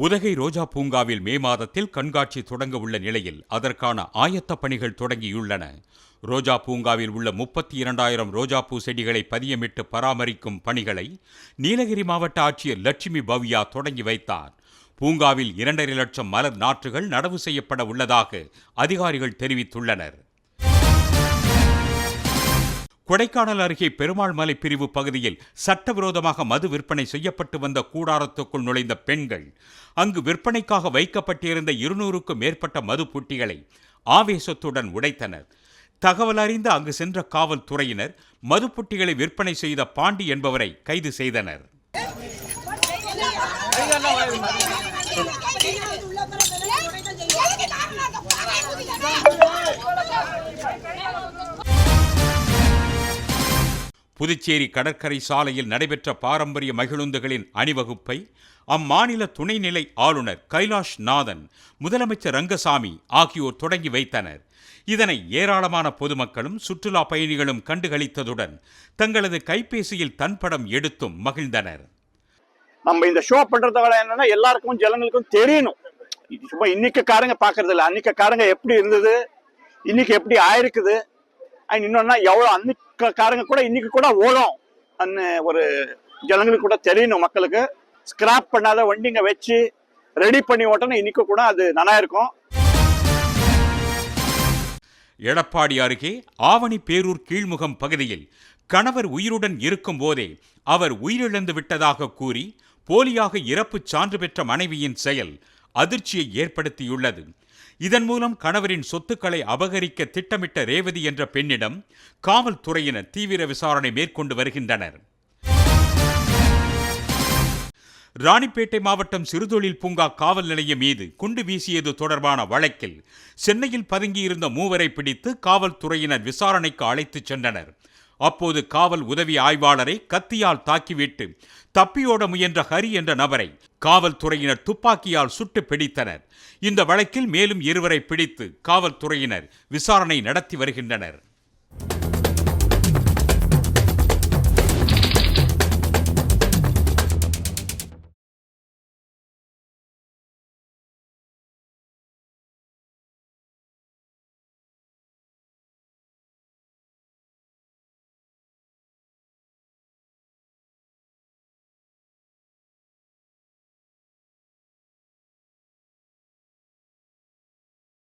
உதகை ரோஜா பூங்காவில் மே மாதத்தில் கண்காட்சி தொடங்க உள்ள நிலையில் அதற்கான ஆயத்த பணிகள் தொடங்கியுள்ளன. ரோஜா பூங்காவில் உள்ள முப்பத்தி இரண்டாயிரம் ரோஜாப்பூ செடிகளை பதியமிட்டு பராமரிக்கும் பணிகளை நீலகிரி மாவட்ட ஆட்சியர் லட்சுமி பவ்யா தொடங்கி வைத்தார். பூங்காவில் இரண்டரை லட்சம் மலர் நாற்றுகள் நடவு செய்யப்பட உள்ளதாக அதிகாரிகள் தெரிவித்துள்ளனர். கொடைக்கானல் அருகே பெருமாள் மலை பிரிவு பகுதியில் சட்டவிரோதமாக மது விற்பனை செய்யப்பட்டு வந்த கூடாரத்துக்குள் நுழைந்த பெண்கள் அங்கு விற்பனைக்காக வைக்கப்பட்டிருந்த இருநூறுக்கும் மேற்பட்ட மது புட்டிகளை ஆவேசத்துடன் உடைத்தனர் தகவல் அறிந்து அங்கு சென்ற காவல்துறையினர் மது புட்டிகளை விற்பனை செய்த பாண்டி என்பவரை கைது செய்தனர் புதுச்சேரி கடற்கரை சாலையில் நடைபெற்ற பாரம்பரிய மகிழுந்துகளின் அணிவகுப்பை அம்மாநில துணைநிலை ஆளுநர் கைலாஷ் நாதன் முதலமைச்சர் ரங்கசாமி ஆகியோர் தொடங்கி வைத்தனர். இதனை ஏராளமான பொதுமக்களும் சுற்றுலா பயணிகளும் கண்டுகளித்ததுடன் தங்களது கைபேசியில் தன்படம் எடுத்தும் மகிழ்ந்தனர். நம்ம இந்த ஷோ பண்றதால என்னன்னா எல்லாருக்கும் ஜனங்களுக்கும் தெரியணும். சும்மா இன்னைக்கு காரங்க பாக்குறது இல்லை அன்னைக்கு காரங்க எப்படி இருந்தது? இன்னைக்கு எப்படி ஆயிருக்குது? அண்ட் இன்னொன்னா எவ்வளோ அன்னைக்கு காரங்க கூட இன்னைக்கு கூட ஓடும். அன்னு ஒரு ஜனங்களுக்கு கூட தெரியணும் மக்களுக்கு. ஸ்கிராப் பண்ணாத வண்டிங்க வச்சு ரெடி பண்ணி ஓட்டணும். இன்னைக்கு கூட அது நல்லா இருக்கும் எடப்பாடி அருகே ஆவணி பேரூர் கீழ்முகம் பகுதியில் கணவர் உயிருடன் இருக்கும் போதே அவர் உயிரிழந்து விட்டதாக கூறி போலியாக இறப்புச் சான்று பெற்ற மனைவியின் செயல் அதிர்ச்சியை ஏற்படுத்தியுள்ளது. இதன் மூலம் கணவரின் சொத்துக்களை அபகரிக்க திட்டமிட்ட ரேவதி என்ற பெண்ணிடம் காவல்துறையினர் தீவிர விசாரணை மேற்கொண்டு வருகின்றனர். ராணிப்பேட்டை மாவட்டம் சிறுதொழில் பூங்கா காவல் நிலையம் மீது குண்டு வீசியது தொடர்பான வழக்கில் சென்னையில் பதுங்கியிருந்த மூவரை பிடித்து காவல்துறையினர் விசாரணைக்கு அழைத்துச் சென்றனர். அப்போது காவல் உதவி ஆய்வாளரை கத்தியால் தாக்கிவிட்டு தப்பியோட முயன்ற ஹரி என்ற நபரை காவல்துறையினர் துப்பாக்கியால் சுட்டு பிடித்தனர். இந்த வழக்கில் மேலும் இருவரை பிடித்து காவல்துறையினர் விசாரணை நடத்தி வருகின்றனர்.